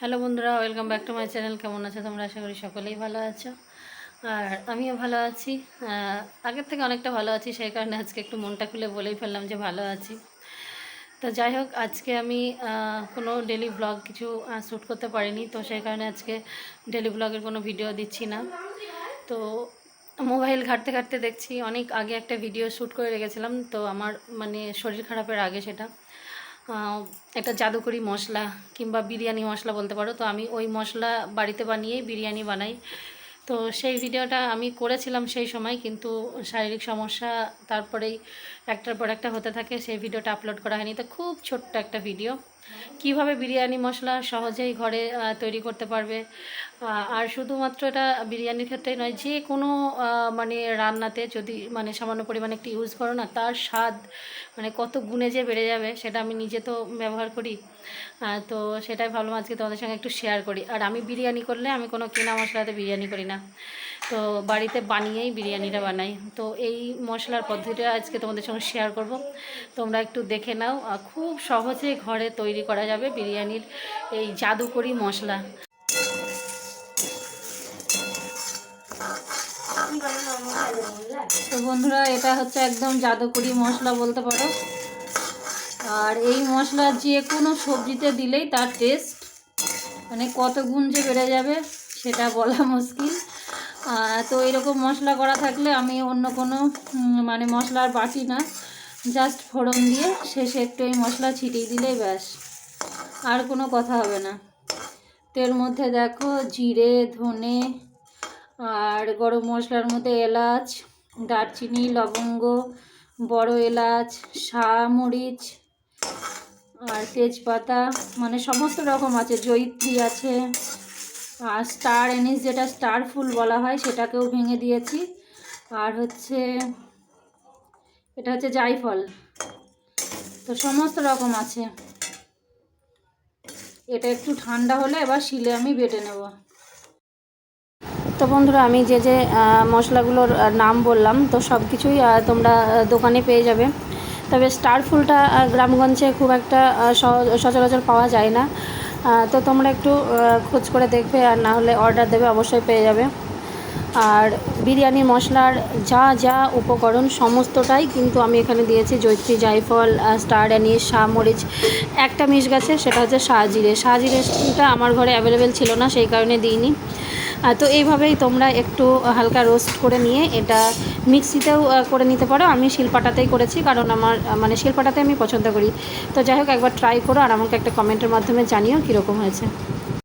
Hello বন্ধুরা, welcome back to my channel. কেমন আছো তোমরা? আশা করি সকলেই ভালো আছো। আর আমিও ভালো আছি। আগের থেকে অনেকটা ভালো আছি, সেই কারণে আজকে একটু মনটা খুলে বলেই ফেললাম যে ভালো আছি। তো যাই হোক, আজকে আমি কোনো ডেলি ব্লগ কিছু শ্যুট করতে পারিনি, তো সেই কারণে আজকে ডেলি ব্লগের কোনো ভিডিও দিচ্ছি না। তো মোবাইল ঘাঁটতে ঘাঁটতে দেখছি, অনেক আগে একটা ভিডিও শ্যুট করে রেখেছিলাম, তো আমার মানে শরীর খারাপের আগে সেটা। একটা জাদুকরি মশলা কিংবা বিরিয়ানি মশলা বলতে পারো। তো আমি ওই মশলা বাড়িতে বানিয়েই বিরিয়ানি বানাই। তো সেই ভিডিওটা আমি করেছিলাম সেই সময়, কিন্তু শারীরিক সমস্যা, তারপরেই একটার পর একটা হতে থাকে, সেই ভিডিওটা আপলোড করা হয়নি। তো খুব ছোট্ট একটা ভিডিও। কীভাবে বিরিয়ানি মশলা সহজেই ঘরে তৈরি করতে পারবে? আর শুধুমাত্র এটা বিরিয়ানির ক্ষেত্রে নয়, যে কোনো মানে রান্নাতে যদি মানে সামান্য পরিমাণে একটু ইউজ করো না, তার স্বাদ মানে কত গুণে যে বেড়ে যাবে, সেটা আমি নিজে তো ব্যবহার করি। তো সেটাই ভাবলাম আজকে তোমাদের সঙ্গে একটু শেয়ার করি। আর আমি বিরিয়ানি করলে আমি কোনো কেনা মশলাতে বিরিয়ানি করি না। তো বাড়িতে বানিয়েই বিরিয়ানিটা বানাই। তো এই মশলার পদ্ধতিটা আজকে তোমাদের সঙ্গে শেয়ার করব। তোমরা একটু দেখে নাও। খুব সহজে ঘরে তৈরি করা যাবে বিরিয়ানির এই জাদুকরি মশলা। তো বন্ধুরা, এটা হচ্ছে একদম জাদুকরি মশলা বলতে পারো। আর এই মশলা যে কোনো সবজিতে দিলেই তার টেস্ট মানে কত গুণ যে বেড়ে যাবে সেটা বলা মুশকিল। তো এরকম মশলা করা থাকলে আমি অন্য কোনো মানে মশলা আর বাটি না জাস্ট ফোড়ন দিয়ে শেষে একটু এই মশলা ছিটিয়ে দিলেই ব্যাস। আর কোনো কথা হবে না। তো মধ্যে দেখো জিরে, ধনে আর গরম মশলার মধ্যে এলাচ, দারচিনি, লবঙ্গ, বড় এলাচ মরিচ আর তেজপাতা মানে সমস্ত রকম আছে, জয়িত্রী আছে। আর স্টার এনিস যেটা স্টার ফুল বলা হয় সেটাকেও ভেঙে দিয়েছি। আর হচ্ছে, এটা হচ্ছে জায়ফল তো সমস্ত রকম আছে। এটা একটু ঠান্ডা হলে এবার শিলে আমি বেটে নেব। তো বন্ধুরা, আমি যে যে মশলাগুলোর নাম বললাম, তো সব কিছুই তোমরা দোকানে পেয়ে যাবে। তবে স্টার ফুলটা গ্রামগঞ্জে খুব একটা সচরাচর পাওয়া যায় না। তো তোমরা একটু খোঁজ করে দেখবে, আর না হলে অর্ডার দেবে, অবশ্যই পেয়ে যাবে। আর বিরিয়ানি, মশলার যা যা উপকরণ সমস্তটাই কিন্তু আমি এখানে দিয়েছি। জৈত্রী জায়ফল স্টার অ্যানিস শাহ মরিচ একটা মিশ গেছে, সেটা হচ্ছে শাহজিরে। শাহজিরেটা আমার ঘরে অ্যাভেলেবেল ছিল না, সেই কারণে দিইনি। তো এইভাবেই তোমরা একটু হালকা রোস্ট করে নিয়ে এটা মিক্সিতেও করে নিতে পারো। আমি শিলপাটাতেই করেছি, কারণ আমার মানে শিলপাটাতে আমি পছন্দ করি। তো যাই হোক, একবার ট্রাই করো আর আমাকে একটা কমেন্টের মাধ্যমে জানিও কীরকম হয়েছে।